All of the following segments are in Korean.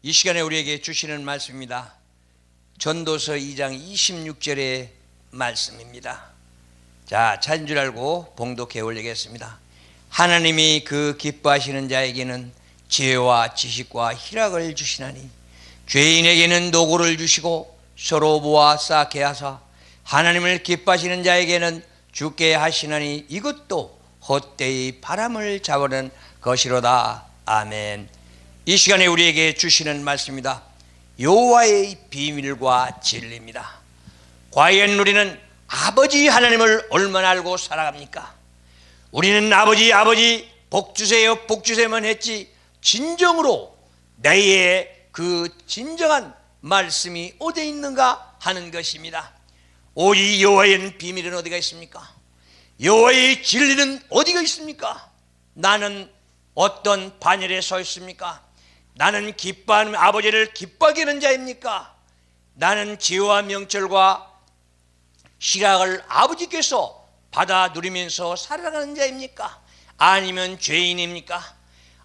이 시간에 우리에게 주시는 말씀입니다. 전도서 2장 26절의 말씀입니다. 자, 찬줄 알고 봉독해 올리겠습니다. 하나님이 그 기뻐하시는 자에게는 지혜와 지식과 희락을 주시나니 죄인에게는 노고를 주시고 서로 모아 쌓게 하사 하나님을 기뻐하시는 자에게는 죽게 하시나니 이것도 헛되이 바람을 잡으는 것이로다. 아멘. 이 시간에 우리에게 주시는 말씀입니다. 여호와의 비밀과 진리입니다. 과연 우리는 아버지 하나님을 얼마나 알고 살아갑니까? 우리는 아버지 아버지 복 주세요 복 주세요만 했지 진정으로 나의 그 진정한 말씀이 어디 있는가 하는 것입니다. 오직 여호와의 비밀은 어디가 있습니까? 여호와의 진리는 어디가 있습니까? 나는 어떤 반열에 서 있습니까? 나는 기뻐하는 아버지를 기뻐하게 하는 자입니까? 나는 지혜와 명철과 희락을 아버지께서 받아 누리면서 살아가는 자입니까? 아니면 죄인입니까?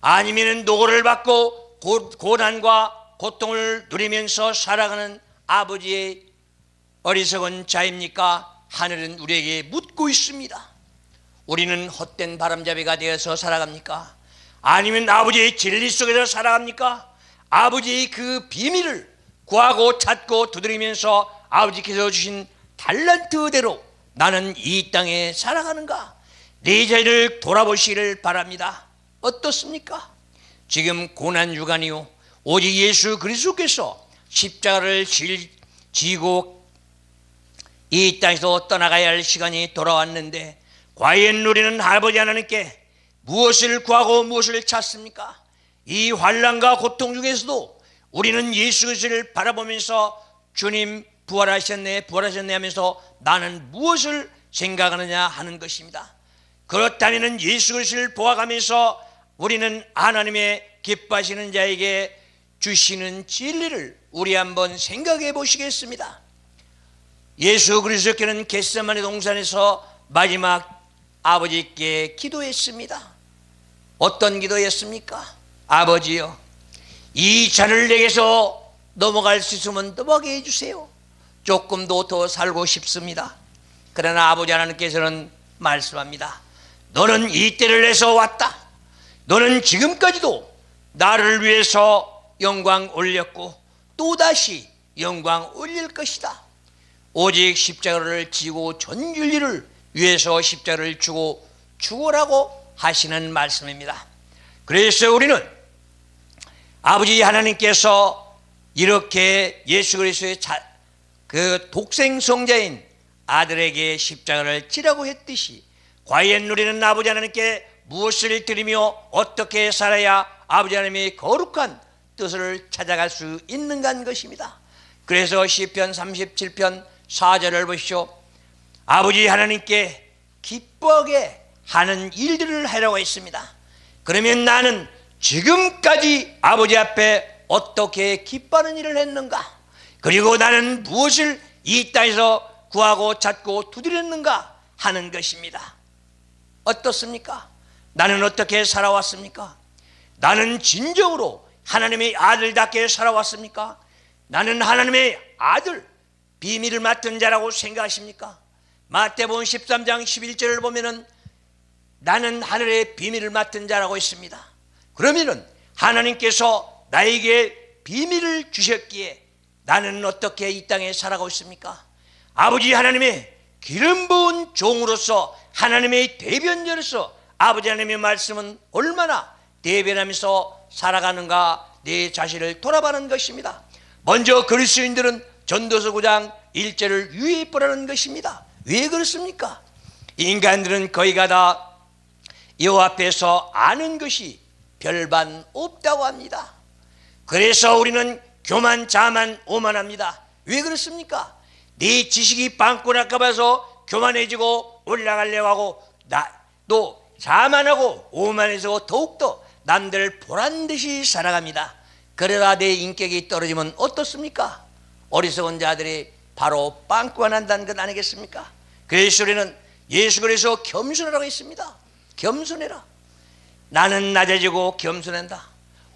아니면 노고를 받고 고, 고난과 고통을 누리면서 살아가는 아버지의 어리석은 자입니까? 하늘은 우리에게 묻고 있습니다. 우리는 헛된 바람잡이가 되어서 살아갑니까? 아니면 아버지의 진리 속에서 살아갑니까? 아버지의 그 비밀을 구하고 찾고 두드리면서 아버지께서 주신 달란트대로 나는 이 땅에 살아가는가? 내 자리를 돌아보시기를 바랍니다. 어떻습니까? 지금 고난 주간이요. 오직 예수 그리스도께서 십자가를 질, 지고 이 땅에서 떠나가야 할 시간이 돌아왔는데 과연 우리는 아버지 하나님께 무엇을 구하고 무엇을 찾습니까? 이 환란과 고통 중에서도 우리는 예수 그리스도를 바라보면서 주님 부활하셨네 부활하셨네 하면서 나는 무엇을 생각하느냐 하는 것입니다. 그렇다면 예수 그리스도를 보아가면서 우리는 하나님의 기뻐하시는 자에게 주시는 진리를 우리 한번 생각해 보시겠습니다. 예수 그리스도께는 겟세마네 동산에서 마지막 아버지께 기도했습니다. 어떤 기도였습니까? 아버지요, 이 잔을 내게서 넘어갈 수 있으면 넘어가게 해주세요. 조금도 더 살고 싶습니다. 그러나 아버지 하나님께서는 말씀합니다. 너는 이 때를 내서 왔다. 너는 지금까지도 나를 위해서 영광 올렸고 또다시 영광 올릴 것이다. 오직 십자가를 지고 전 윤리를 위해서 십자가를 주고 죽으라고 하시는 말씀입니다. 그래서 우리는 아버지 하나님께서 이렇게 예수 그리스도의 자, 그 독생 성자인 아들에게 십자가를 지라고 했듯이 과연 우리는 아버지 하나님께 무엇을 드리며 어떻게 살아야 아버지 하나님의 거룩한 뜻을 찾아갈 수 있는가 하는 것입니다. 그래서 시편 37편 4절을 보시오. 아버지 하나님께 기뻐하게 하는 일들을 하라고 했습니다. 그러면 나는 지금까지 아버지 앞에 어떻게 기뻐하는 일을 했는가? 그리고 나는 무엇을 이 땅에서 구하고 찾고 두드렸는가 하는 것입니다. 어떻습니까? 나는 어떻게 살아왔습니까? 나는 진정으로 하나님의 아들답게 살아왔습니까? 나는 하나님의 아들, 비밀을 맡은 자라고 생각하십니까? 마태복음 13장 11절을 보면은 나는 하늘의 비밀을 맡은 자라고 했습니다. 그러면은 하나님께서 나에게 비밀을 주셨기에 나는 어떻게 이 땅에 살아가고 있습니까? 아버지 하나님의 기름 부은 종으로서 하나님의 대변자로서 아버지 하나님의 말씀은 얼마나 대변하면서 살아가는가 내 자신을 돌아보는 것입니다. 먼저 그리스도인들은 전도서 9장 1절을 유의보라는 것입니다. 왜 그렇습니까? 인간들은 거의가 다 여호와 앞에서 아는 것이 별반 없다고 합니다. 그래서 우리는 교만, 자만, 오만합니다. 왜 그렇습니까? 네 지식이 빵꾸 날까 봐서 교만해지고 올라가려고 하고 나, 또 자만하고 오만해서 더욱더 남들 보란 듯이 살아갑니다. 그러다 내 인격이 떨어지면 어떻습니까? 어리석은 자들이 바로 빵꾸가 난다는 것 아니겠습니까? 그래서 우리는 예수 그래서 겸손하라고 했습니다. 겸손해라. 나는 낮아지고 겸손한다.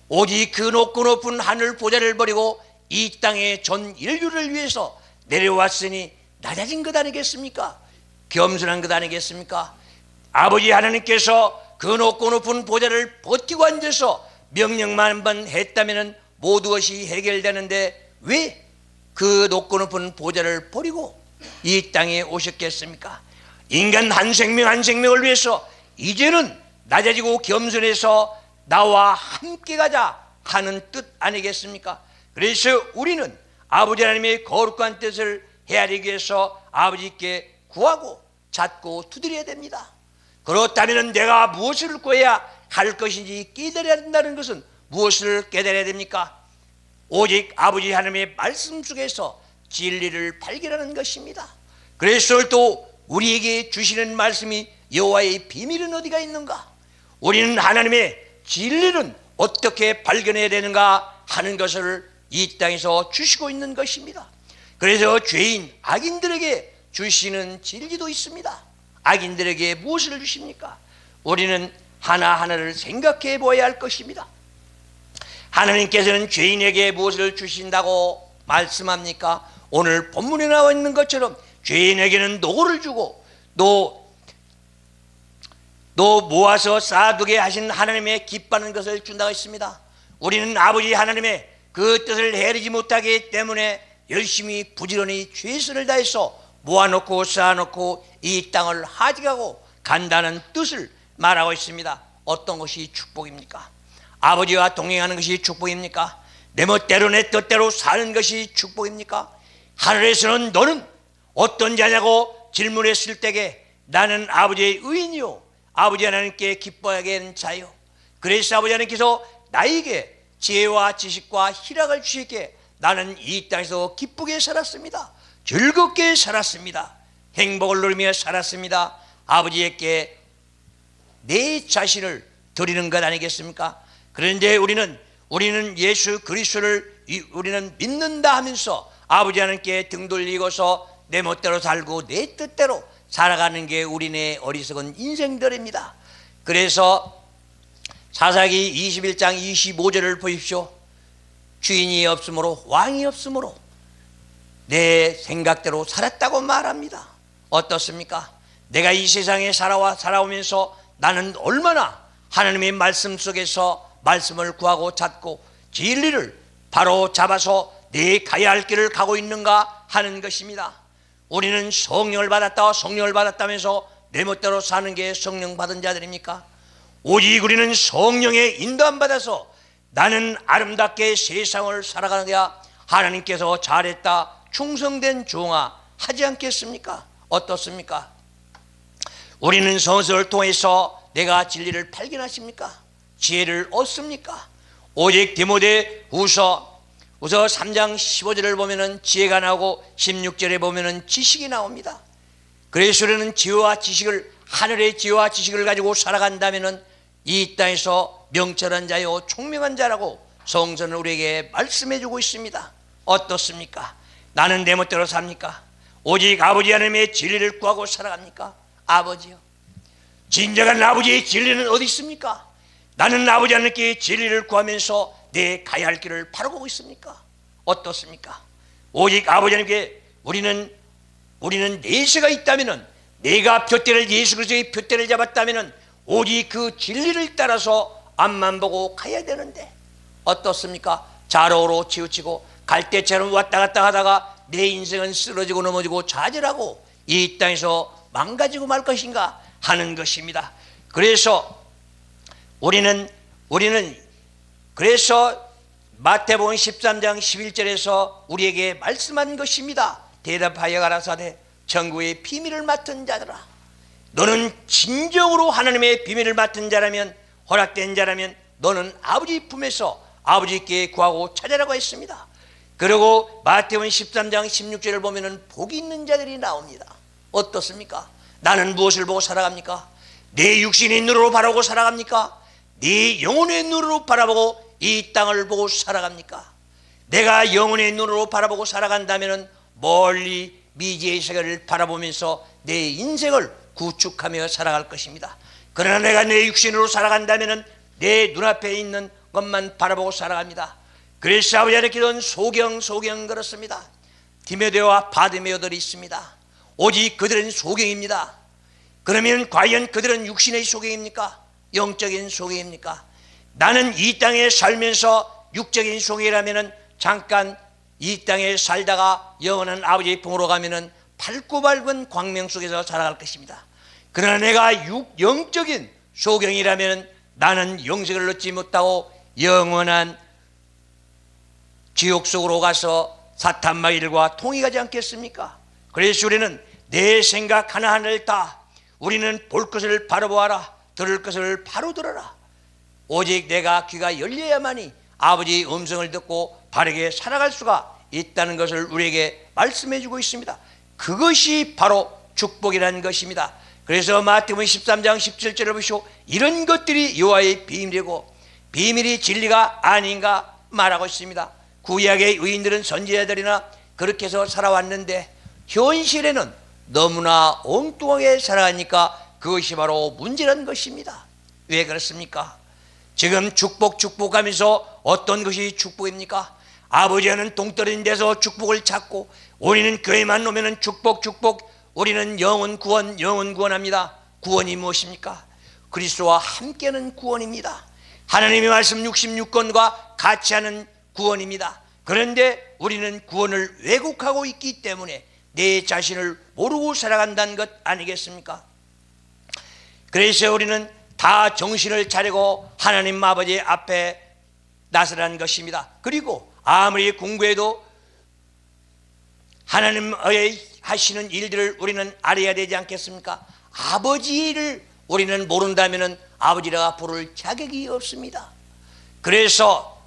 오직 그 높고 높은 하늘 보좌를 버리고 이 땅의 전 인류를 위해서 내려왔으니 낮아진 것 아니겠습니까? 겸손한 것 아니겠습니까? 아버지 하나님께서 그 높고 높은 보좌를 버티고 앉아서 명령만 한 번 했다면 모두 것이 해결되는데 왜 그 높고 높은 보좌를 버리고 이 땅에 오셨겠습니까? 인간 한 생명 한 생명을 위해서 이제는 낮아지고 겸손해서 나와 함께 가자 하는 뜻 아니겠습니까? 그래서 우리는 아버지 하나님의 거룩한 뜻을 헤아리기 위해서 아버지께 구하고 찾고 두드려야 됩니다. 그렇다면 내가 무엇을 구해야 할 것인지 깨달아야 된다는 것은 무엇을 깨달아야 됩니까? 오직 아버지 하나님의 말씀 속에서 진리를 발견하는 것입니다. 그래서 또 우리에게 주시는 말씀이 여호와의 비밀은 어디가 있는가? 우리는 하나님의 진리는 어떻게 발견해야 되는가 하는 것을 이 땅에서 주시고 있는 것입니다. 그래서 죄인 악인들에게 주시는 진리도 있습니다. 악인들에게 무엇을 주십니까? 우리는 하나하나를 생각해 보아야 할 것입니다. 하나님께서는 죄인에게 무엇을 주신다고 말씀합니까? 오늘 본문에 나와 있는 것처럼 죄인에게는 노고를 주고 또, 또 모아서 쌓아두게 하신 하나님의 기뻐하는 것을 준다고 했습니다. 우리는 아버지 하나님의 그 뜻을 헤아리지 못하기 때문에 열심히 부지런히 최선을 다해서 모아놓고 쌓아놓고 이 땅을 하직하고 간다는 뜻을 말하고 있습니다. 어떤 것이 축복입니까? 아버지와 동행하는 것이 축복입니까? 내 멋대로 내 뜻대로 사는 것이 축복입니까? 하늘에서는 너는 어떤 자냐고 질문했을 때에 나는 아버지의 의인이요 아버지 하나님께 기뻐하게 하는 자요. 그래서 아버지 하나님께서 나에게 지혜와 지식과 희락을 주시기에 나는 이 땅에서 기쁘게 살았습니다. 즐겁게 살았습니다. 행복을 누리며 살았습니다. 아버지에게 내 자신을 드리는 것 아니겠습니까? 그런데 우리는 우리는 예수 그리스도를 이- 우리는 믿는다 하면서 아버지 하나님께 등 돌리고서 내 멋대로 살고 내 뜻대로 살아가는 게 우리네 어리석은 인생들입니다. 그래서 사사기 21장 25절을 보십시오. 주인이 없으므로 왕이 없으므로 내 생각대로 살았다고 말합니다. 어떻습니까? 내가 이 세상에 살아와 살아오면서 나는 얼마나 하나님의 말씀 속에서 말씀을 구하고 찾고 진리를 바로 잡아서 내 가야 할 길을 가고 있는가 하는 것입니다. 우리는 성령을 받았다 성령을 받았다면서 내 멋대로 사는 게 성령 받은 자들입니까? 오직 우리는 성령의 인도함 받아서 나는 아름답게 세상을 살아가느냐 하나님께서 잘했다 충성된 종아 하지 않겠습니까? 어떻습니까? 우리는 성서를 통해서 내가 진리를 발견하십니까? 지혜를 얻습니까? 오직 디모데 후서 우서 3장 15절을 보면은 지혜가 나오고 16절에 보면은 지식이 나옵니다. 우리는 지혜와 지식을 하늘의 지혜와 지식을 가지고 살아간다면은 이 땅에서 명철한 자요 총명한 자라고 성서는 우리에게 말씀해 주고 있습니다. 어떻습니까? 나는 내 멋대로 삽니까? 오직 아버지 하나님의 진리를 구하고 살아갑니까? 아버지요. 진정한 아버지의 진리는 어디 있습니까? 나는 아버지 하나님께 진리를 구하면서 내 가야 할 길을 바라보고 있습니까? 어떻습니까? 오직 아버지 하나님께 우리는 우리는 내세가 있다면은 내가 표대를 예수 그리스도의 표대를 잡았다면은 오직 그 진리를 따라서 앞만 보고 가야 되는데 어떻습니까? 자로로 치우치고 갈대처럼 왔다 갔다 하다가 내 인생은 쓰러지고 넘어지고 좌절하고 이 땅에서 망가지고 말 것인가 하는 것입니다. 그래서 우리는 우리는 그래서 마태복음 13장 11절에서 우리에게 말씀한 것입니다. 대답하여 가라사대 천국의 비밀을 맡은 자들아 너는 진정으로 하나님의 비밀을 맡은 자라면 허락된 자라면 너는 아버지 품에서 아버지께 구하고 찾아라고 했습니다. 그리고 마태복음 13장 16절을 보면은 복이 있는 자들이 나옵니다. 어떻습니까? 나는 무엇을 보고 살아갑니까? 내 육신의 눈으로 바라보고 살아갑니까? 네 영혼의 눈으로 바라보고 이 땅을 보고 살아갑니까? 내가 영혼의 눈으로 바라보고 살아간다면 멀리 미지의 세계를 바라보면서 내 인생을 구축하며 살아갈 것입니다. 그러나 내가 내 육신으로 살아간다면 내 눈앞에 있는 것만 바라보고 살아갑니다. 그래서 아버지 안에 기도는 소경 소경 그렇습니다. 디메데와 바디메오들이 있습니다. 오직 그들은 소경입니다. 그러면 과연 그들은 육신의 소경입니까? 영적인 소경입니까? 나는 이 땅에 살면서 육적인 소경이라면은 잠깐 이 땅에 살다가 영원한 아버지의 품으로 가면은 밝고 밝은 광명 속에서 살아갈 것입니다. 그러나 내가 육, 영적인 소경이라면 나는 영생을 얻지 못하고 영원한 지옥 속으로 가서 사탄마 일과 통일하지 않겠습니까? 그래서 우리는 내 생각 하나하나를 다 우리는 볼 것을 바로 보아라 들을 것을 바로 들어라. 오직 내가 귀가 열려야만이 아버지의 음성을 듣고 바르게 살아갈 수가 있다는 것을 우리에게 말씀해 주고 있습니다. 그것이 바로 축복이라는 것입니다. 그래서 마태복음 13장 17절을 보시오. 이런 것들이 여호와의 비밀이고 비밀이 진리가 아닌가 말하고 있습니다. 구약의 의인들은 선지자들이나 그렇게 해서 살아왔는데 현실에는 너무나 엉뚱하게 살아가니까 그것이 바로 문제라는 것입니다. 왜 그렇습니까? 지금 축복 축복하면서 어떤 것이 축복입니까? 아버지는 동떨어진 데서 축복을 찾고 우리는 교회만 오면은 축복 축복 우리는 영원 구원 영원 구원합니다. 구원이 무엇입니까? 그리스도와 함께하는 구원입니다. 하나님의 말씀 66권과 같이 하는 구원입니다. 그런데 우리는 구원을 왜곡하고 있기 때문에 내 자신을 모르고 살아간다는 것 아니겠습니까? 그래서 우리는 다 정신을 차리고 하나님 아버지 앞에 나서라는 것입니다. 그리고 아무리 공부해도 하나님의 하시는 일들을 우리는 알아야 되지 않겠습니까? 아버지를 우리는 모른다면 아버지라 부를 자격이 없습니다. 그래서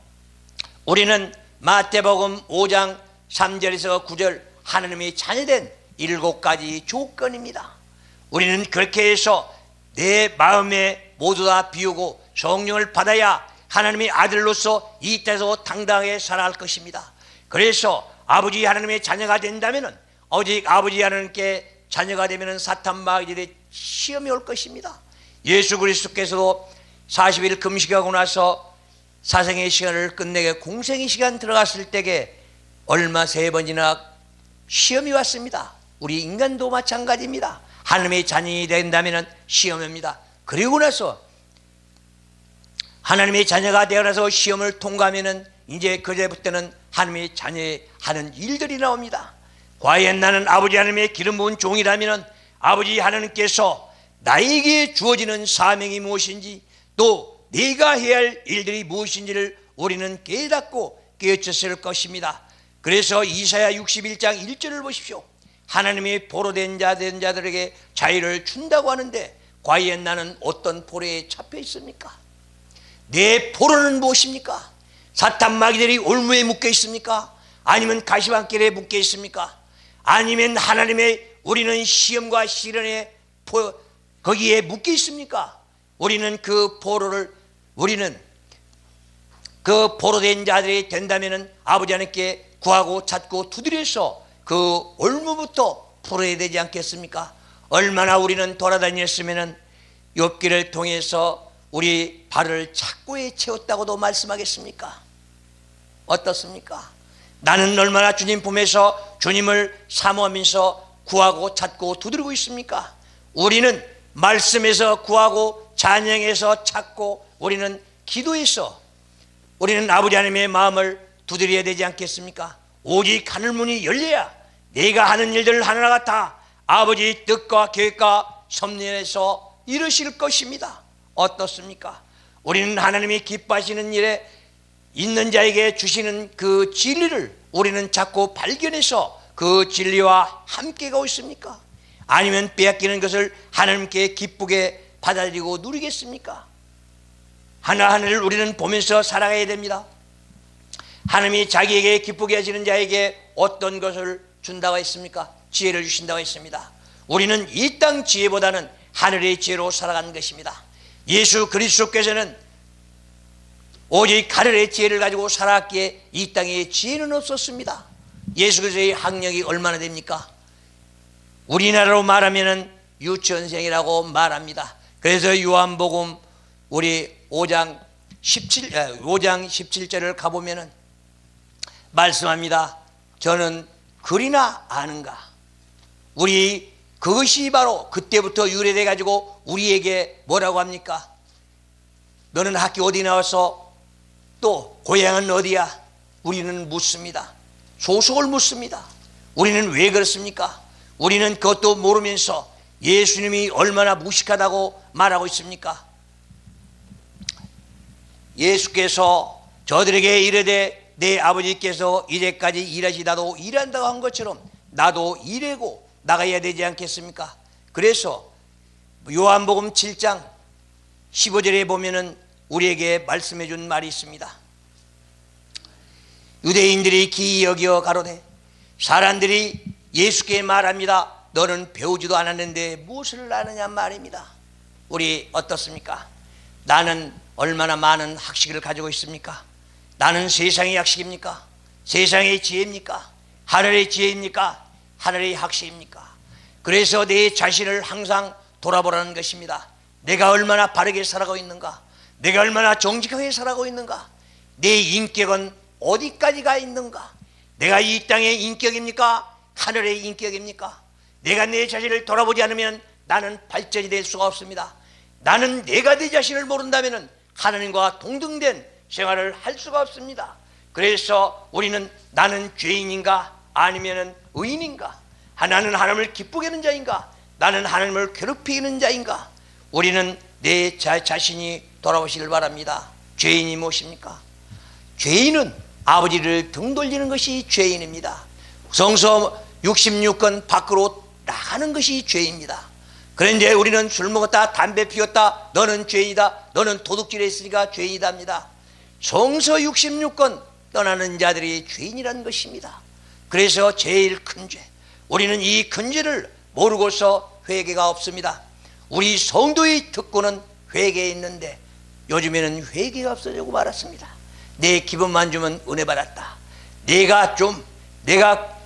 우리는 마태복음 5장 3절에서 9절 하나님이 자녀된 일곱 가지 조건입니다. 우리는 그렇게 해서 내 마음에 모두 다 비우고 성령을 받아야 하나님의 아들로서 이 땅에서 당당하게 살아갈 것입니다. 그래서 아버지 하나님의 자녀가 된다면 오직 아버지 하나님께 자녀가 되면 사탄 마귀들의 시험이 올 것입니다. 예수 그리스도께서도 40일 금식하고 나서 사생의 시간을 끝내게 공생의 시간 들어갔을 때에 얼마 세 번이나 시험이 왔습니다. 우리 인간도 마찬가지입니다. 하나님의 자녀이 된다면 시험입니다. 그리고 나서 하나님의 자녀가 되어나서 시험을 통과하면 이제 그제부터는 하나님의 자녀의 하는 일들이 나옵니다. 과연 나는 아버지 하나님의 기름 부은 종이라면 아버지 하나님께서 나에게 주어지는 사명이 무엇인지 또 네가 해야 할 일들이 무엇인지를 우리는 깨닫고 깨어쳤을 것입니다. 그래서 이사야 61장 1절을 보십시오. 하나님이 보로 된 자 된 자들에게 자유를 준다고 하는데 과연 나는 어떤 보로에 잡혀 있습니까? 내 보로는 무엇입니까? 사탄 마귀들이 올무에 묶여 있습니까? 아니면 가시방길에 묶여 있습니까? 아니면 하나님의 우리는 시험과 시련에 거기에 묶여 있습니까? 우리는 그 보로를 우리는 그 보로된 자들이 된다면 아버지 하나님께 구하고 찾고 두드려서 그 올무부터 풀어야 되지 않겠습니까? 얼마나 우리는 돌아다녔으면 욥기를 통해서 우리 발을 착고에 채웠다고도 말씀하겠습니까? 어떻습니까? 나는 얼마나 주님 품에서 주님을 사모하면서 구하고 찾고 두드리고 있습니까? 우리는 말씀에서 구하고 찬양에서 찾고 우리는 기도에서 우리는 아버지 하나님의 마음을 두드려야 되지 않겠습니까? 오직 하늘 문이 열려야 내가 하는 일들 하나하나가 다 아버지 뜻과 계획과 섭리에서 이루실 것입니다. 어떻습니까? 우리는 하나님이 기뻐하시는 일에 있는 자에게 주시는 그 진리를 우리는 자꾸 발견해서 그 진리와 함께 가고 있습니까? 아니면 빼앗기는 것을 하나님께 기쁘게 받아들이고 누리겠습니까? 하나하나를 우리는 보면서 살아가야 됩니다. 하나님이 자기에게 기쁘게 하시는 자에게 어떤 것을 준다고 했습니까? 지혜를 주신다고 했습니다. 우리는 이 땅 지혜보다는 하늘의 지혜로 살아가는 것입니다. 예수 그리스도께서는 오직 하늘의 지혜를 가지고 살았기에 이 땅에 지혜는 없었습니다. 예수 그리스도의 학력이 얼마나 됩니까? 우리나라로 말하면 유치원생이라고 말합니다. 그래서 요한복음 우리 5장 17, 5장 17절을 가 보면은 말씀합니다. 저는 그리나 아는가? 우리 그것이 바로 그때부터 유래돼 가지고 우리에게 뭐라고 합니까? 너는 학교 어디 나와서 또 고향은 어디야? 우리는 묻습니다. 소속을 묻습니다. 우리는 왜 그렇습니까? 우리는 그것도 모르면서 예수님이 얼마나 무식하다고 말하고 있습니까? 예수께서 저들에게 이르되 내 아버지께서 이제까지 일하시다도 일한다고 한 것처럼 나도 일하고 나가야 되지 않겠습니까? 그래서 요한복음 7장 15절에 보면은 우리에게 말씀해 준 말이 있습니다. 유대인들이 기이 여겨 가로되 사람들이 예수께 말합니다. 너는 배우지도 않았는데 무엇을 아느냐 말입니다. 우리 어떻습니까? 나는 얼마나 많은 학식을 가지고 있습니까? 나는 세상의 학식입니까? 세상의 지혜입니까? 하늘의 지혜입니까? 하늘의 학식입니까? 그래서 내 자신을 항상 돌아보라는 것입니다. 내가 얼마나 바르게 살아가고 있는가? 내가 얼마나 정직하게 살아가고 있는가? 내 인격은 어디까지가 있는가? 내가 이 땅의 인격입니까? 하늘의 인격입니까? 내가 내 자신을 돌아보지 않으면 나는 발전이 될 수가 없습니다. 나는 내가 내 자신을 모른다면 하나님과 동등된 생활을 할 수가 없습니다. 그래서 우리는 나는 죄인인가 아니면 의인인가? 나는 하나님을 기쁘게 하는 자인가? 나는 하나님을 괴롭히는 자인가? 우리는 내 자, 자신이 돌아보시길 바랍니다. 죄인이 무엇입니까? 죄인은 아버지를 등 돌리는 것이 죄인입니다. 성서 66건 밖으로 나가는 것이 죄입니다. 그런데 우리는 술 먹었다, 담배 피웠다, 너는 죄인이다, 너는 도둑질 했으니까 죄인이답니다. 성서 66건 떠나는 자들이 죄인이라는 것입니다. 그래서 제일 큰 죄. 우리는 이 큰 죄를 모르고서 회개가 없습니다. 우리 성도의 특권은 회개에 있는데 요즘에는 회개가 없어지고 말았습니다. 내 기분만 주면 은혜 받았다. 내가 좀 내가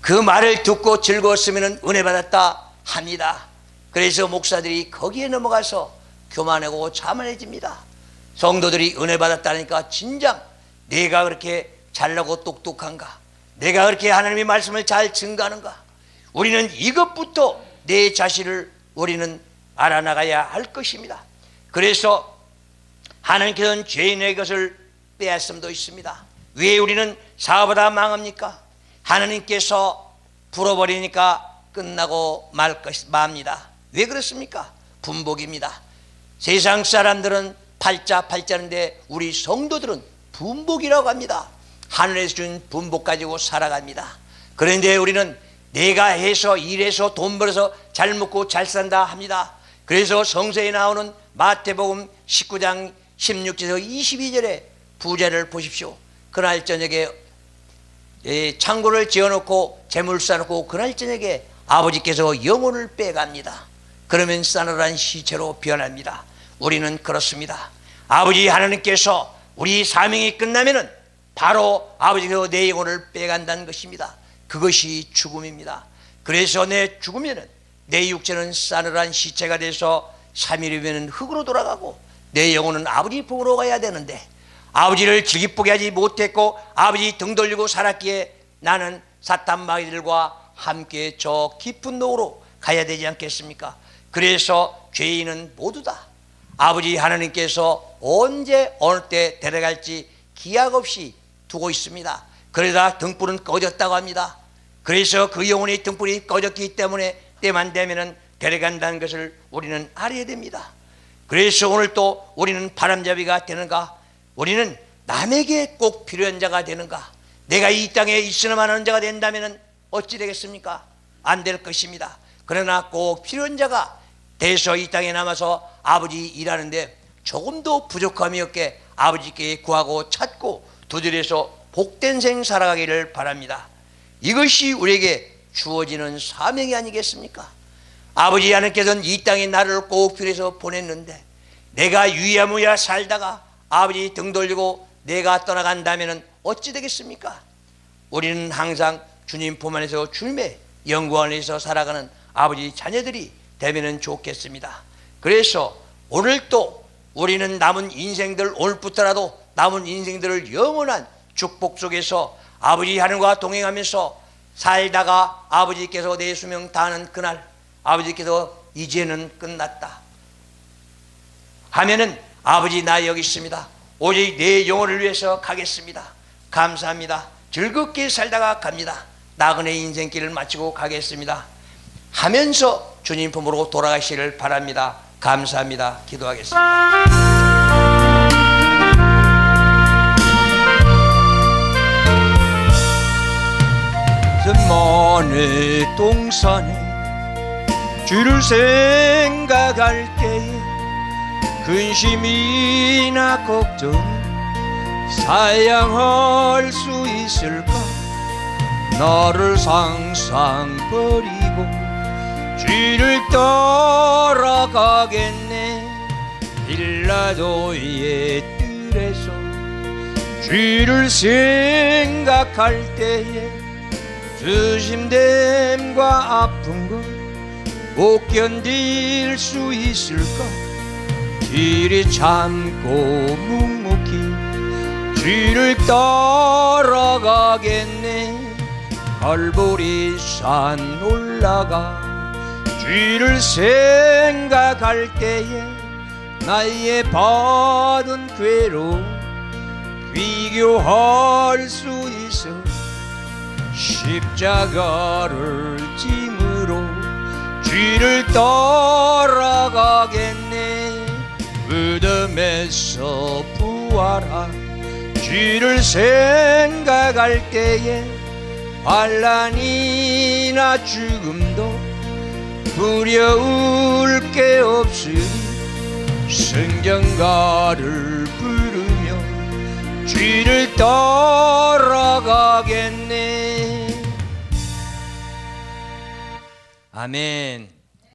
그 말을 듣고 즐거웠으면 은혜 받았다 합니다. 그래서 목사들이 거기에 넘어가서 교만하고 자만해집니다. 성도들이 은혜 받았다니까 진작 내가 그렇게 잘나고 똑똑한가? 내가 그렇게 하나님의 말씀을 잘 증가하는가? 우리는 이것부터 내 자신을 우리는 알아나가야 할 것입니다. 그래서 하나님께서는 죄인의 것을 빼앗음도 있습니다. 왜 우리는 사보다 망합니까? 하나님께서 불어버리니까 끝나고 말 것, 맙니다. 왜 그렇습니까? 분복입니다. 세상 사람들은 팔자 팔자인데 우리 성도들은 분복이라고 합니다. 하늘에서 준 분복 가지고 살아갑니다. 그런데 우리는 내가 해서 일해서 돈 벌어서 잘 먹고 잘 산다 합니다. 그래서 성서에 나오는 마태복음 19장 16절에서 22절에 부자를 보십시오. 그날 저녁에 창고를 지어놓고 재물 쌓아놓고 그날 저녁에 아버지께서 영혼을 빼갑니다. 그러면 싸늘한 시체로 변합니다. 우리는 그렇습니다. 아버지 하나님께서 우리 사명이 끝나면은 바로 아버지께서 내 영혼을 빼간다는 것입니다. 그것이 죽음입니다. 그래서 내 죽으면은 내 육체는 싸늘한 시체가 돼서 3일이면 흙으로 돌아가고 내 영혼은 아버지 품으로 가야 되는데 아버지를 즐기쁘게 하지 못했고 아버지 등 돌리고 살았기에 나는 사탄 마귀들과 함께 저 깊은 노로 가야 되지 않겠습니까? 그래서 죄인은 모두 다 아버지 하나님께서 언제 어느 때 데려갈지 기약 없이 두고 있습니다. 그러다 등불은 꺼졌다고 합니다. 그래서 그 영혼의 등불이 꺼졌기 때문에 때만 되면은 데려간다는 것을 우리는 알아야 됩니다. 그래서 오늘 또 우리는 바람잡이가 되는가? 우리는 남에게 꼭 필요한 자가 되는가? 내가 이 땅에 있으나만 하는 자가 된다면 어찌 되겠습니까? 안 될 것입니다. 그러나 꼭 필요한 자가 돼서 이 땅에 남아서 아버지 일하는데 조금도 부족함이 없게 아버지께 구하고 찾고 두드려서 복된 생 살아가기를 바랍니다. 이것이 우리에게 주어지는 사명이 아니겠습니까? 아버지 하나님께서는 이 땅에 나를 꼭 필요해서 보냈는데 내가 유야무야 살다가 아버지 등 돌리고 내가 떠나간다면 어찌 되겠습니까? 우리는 항상 주님 품 안에서 주님의 영광 안에서 살아가는 아버지 자녀들이 되면 좋겠습니다. 그래서 오늘 또 우리는 남은 인생들 오늘부터라도 남은 인생들을 영원한 축복 속에서 아버지 하늘과 동행하면서 살다가 아버지께서 내 수명 다하는 그날 아버지께서 이제는 끝났다. 하면은 아버지 나 여기 있습니다. 오직 내 영혼을 위해서 가겠습니다. 감사합니다. 즐겁게 살다가 갑니다. 나그네 인생길을 마치고 가겠습니다. 하면서 주님 품으로 돌아가시를 바랍니다 감사합니다. 기도하겠습니다. 만의 동산에 주를 생각할 때에 근심이나 걱정 사양할 수 있을까? 나를 상상 버리고 주를 따라가겠네. 빌라도의 뜰에서 주를 생각할 때에 주심됨과 아픈 것못 견딜 수 있을까? 길이 참고 묵묵히 주를 따라가겠네. 갈보리 산 올라가 주를 생각할 때에 나의 받은 괴로움 비교할 수 있어 십자가를 짐으로 주를 따라가겠네. 무덤에서 부활한 주를 생각할 때에 환란이나 죽음도 두려울 게 없으니 성경가를 부르며 주를 따라가겠네. 아멘